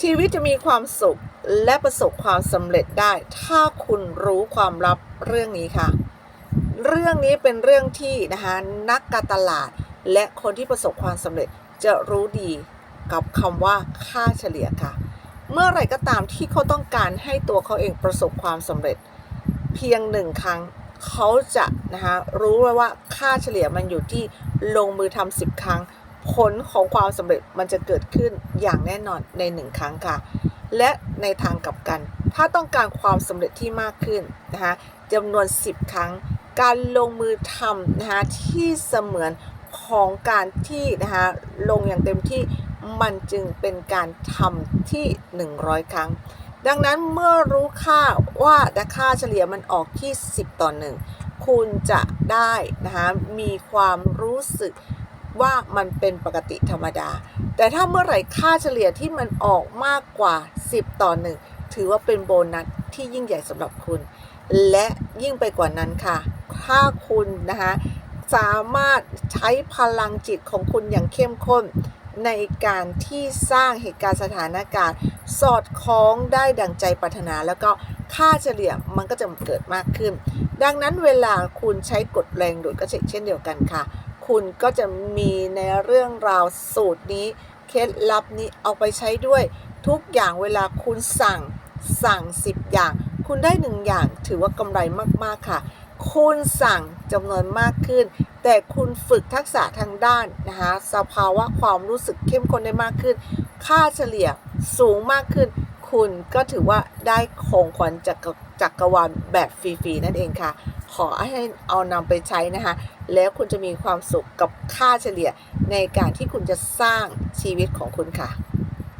ชีวิตจะมีความสุขและประสบความสำเร็จได้ ถ้าคุณรู้ความลับเรื่องนี้ค่ะ เรื่องนี้เป็นเรื่องที่นะคะนักการตลาดและคนที่ประสบความสำเร็จจะรู้ดีกับคำว่าค่าเฉลี่ยค่ะ เมื่อไรก็ตามที่เขาต้องการให้ตัวเขาเองประสบความสำเร็จ เพียงหนึ่งครั้งเขาจะนะคะรู้ไว้ว่าค่าเฉลี่ยมันอยู่ที่ลงมือทำสิบครั้ง ผลของความสำเร็จมันจะเกิดขึ้นอย่างแน่นอนในหนึ่งครั้งค่ะ และในทางกลับกัน ถ้าต้องการความสำเร็จที่มากขึ้นนะคะจำนวน 10 ครั้ง การลงมือทำนะคะที่เสมือนของการที่นะคะลงอย่างเต็มที่มันจึงเป็นการทำที่ 100 ครั้ง ดังนั้นเมื่อรู้ค่าว่าค่าเฉลี่ยมันออกที่ 10 ต่อ 1 คุณจะได้นะคะมีความรู้สึก ว่ามันเป็นปกติธรรมดา แต่ถ้าเมื่อไหร่ค่าเฉลี่ยที่มันออกมากกว่า 10 ต่อ 1 ถือว่าเป็นโบนัสที่ยิ่งใหญ่สำหรับคุณ และยิ่งไปกว่านั้นค่ะ ถ้าคุณนะคะสามารถใช้พลังจิตของคุณอย่างเข้มข้น ในการที่สร้างเหตุการณ์สถานการณ์ สอดคล้องได้ดังใจปรารถนา แล้วก็ค่าเฉลี่ยมันก็จะเกิดมากขึ้น ดังนั้นเวลาคุณใช้กฎแรงดูดก็เช่นเดียวกันค่ะ คุณก็จะมีในเรื่องราวสูตรนี้ เคล็ดลับนี้เอาไปใช้ด้วย ทุกอย่างเวลาคุณสั่งสั่ง 10 อย่าง คุณได้หนึ่งอย่างถือว่ากำไรมาก ๆ ค่ะ คุณสั่งจำนวนมากขึ้น แต่คุณฝึกทักษะทางด้านนะคะสภาวะความรู้สึกเข้มข้นได้มากขึ้น ค่าเฉลี่ยสูงมากขึ้น คุณก็ถือว่าได้ของขวัญจากจักรวาลแบบฟรี ๆ นั่นเองค่ะ ขอให้เอานำไปใช้นะคะ แล้วคุณจะมีความสุขกับค่าเฉลี่ยในการที่คุณจะสร้างชีวิตของคุณค่ะ